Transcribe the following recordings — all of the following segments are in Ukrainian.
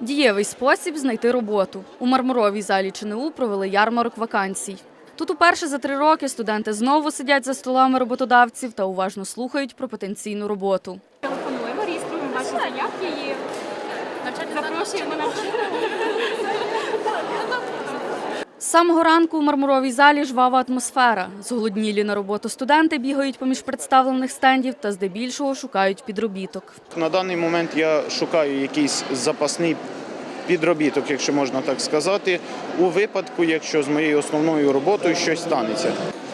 Дієвий спосіб знайти роботу. У мармуровій залі ЧНУ провели ярмарок вакансій. Тут уперше за три роки студенти знову сидять за столами роботодавців та уважно слухають про потенційну роботу. Телефонуємо, реєструємо ваші заявки і запрошуємо на З самого ранку у мармуровій залі жвава атмосфера. Зголоднілі на роботу студенти бігають поміж представлених стендів та здебільшого шукають підробіток. На даний момент я шукаю якийсь запасний підробіток, якщо можна так сказати, у випадку, якщо з моєю основною роботою щось станеться.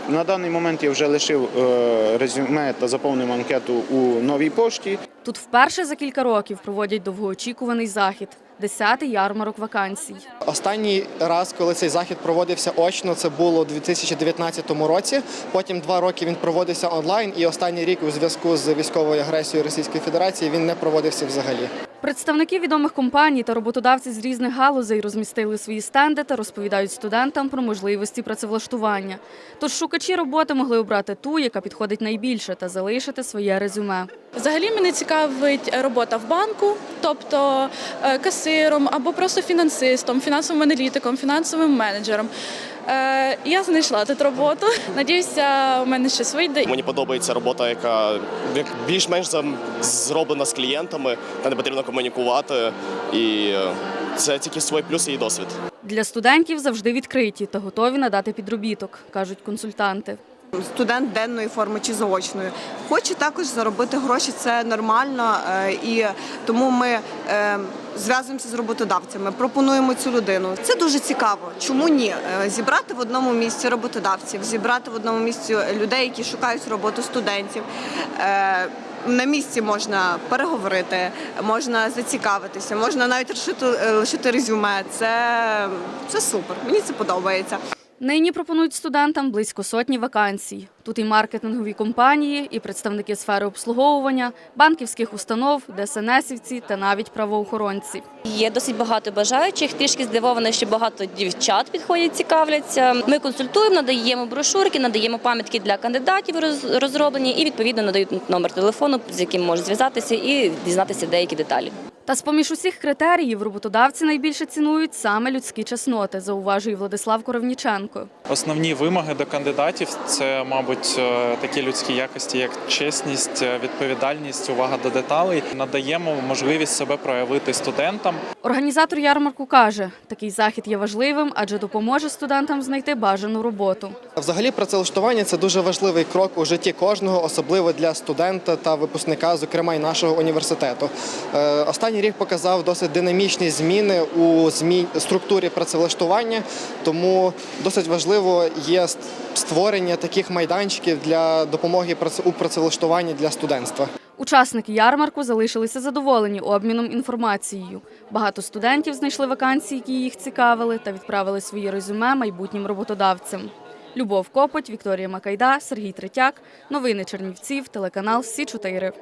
На даний момент я вже лишив е, резюме та заповнив анкету у новій пошті. Тут вперше за кілька років проводять довгоочікуваний захід – 10-й ярмарок вакансій. Останній раз, коли цей захід проводився очно, це було у 2019 році. Потім два роки він проводився онлайн, і останній рік у зв'язку з військовою агресією Російської Федерації він не проводився взагалі. Представники відомих компаній та роботодавці з різних галузей розмістили свої стенди та розповідають студентам про можливості працевлаштування. Тож шукачі роботи могли обрати ту, яка підходить найбільше, та залишити своє резюме. Взагалі мене цікавить робота в банку, тобто е, касиром або просто фінансистом, фінансовим аналітиком, фінансовим менеджером. Е, Я знайшла тут роботу. Надіюся, у мене щось вийде. Мені подобається робота, яка більш-менш зроблена з клієнтами, та не потрібно комунікувати. І е, це тільки свої плюси і досвід. Для студентів завжди відкриті та готові надати підробіток, кажуть консультанти. Студент денної форми чи заочної. Хоче також заробити гроші, це нормально, е, і тому ми е, зв'язуємося з роботодавцями, пропонуємо цю людину. Це дуже цікаво. Чому ні? Е, Зібрати в одному місці роботодавців, зібрати в одному місці людей, які шукають роботу студентів. На місці можна переговорити, можна зацікавитися, можна навіть лишити резюме. Це, це супер. Мені це подобається. Нині пропонують студентам близько сотні вакансій. Тут і маркетингові компанії, і представники сфери обслуговування, банківських установ, ДСНСівці та навіть правоохоронці. Є досить багато бажаючих. Трішки здивована, що багато дівчат підходять, цікавляться. Ми консультуємо, надаємо брошурки, надаємо пам'ятки для кандидатів розроблені і відповідно надають номер телефону, з яким можуть зв'язатися і дізнатися деякі деталі. Та з-поміж усіх критеріїв роботодавці найбільше цінують саме людські чесноти, зауважує Владислав Коровніченко. Основні вимоги до кандидатів це, мабуть, е, такі людські якості, як чесність, е, відповідальність, увага до деталей. Надаємо можливість себе проявити студентам. Організатор ярмарку каже, такий захід є важливим, адже допоможе студентам знайти бажану роботу. Взагалі, працевлаштування це дуже важливий крок у житті кожного, особливо для студента та випускника, зокрема й нашого університету. Е, Останній рік показав досить динамічні зміни у структурі працевлаштування, тому досить важливо є створення таких майданчиків для допомоги у працевлаштуванні для студентства. Учасники ярмарку залишилися задоволені обміном інформацією. Багато студентів знайшли вакансії, які їх цікавили, та відправили свої резюме майбутнім роботодавцям. Любов Копоть, Вікторія Макайда, Сергій Третяк. Новини Чернівців, телеканал Сі 4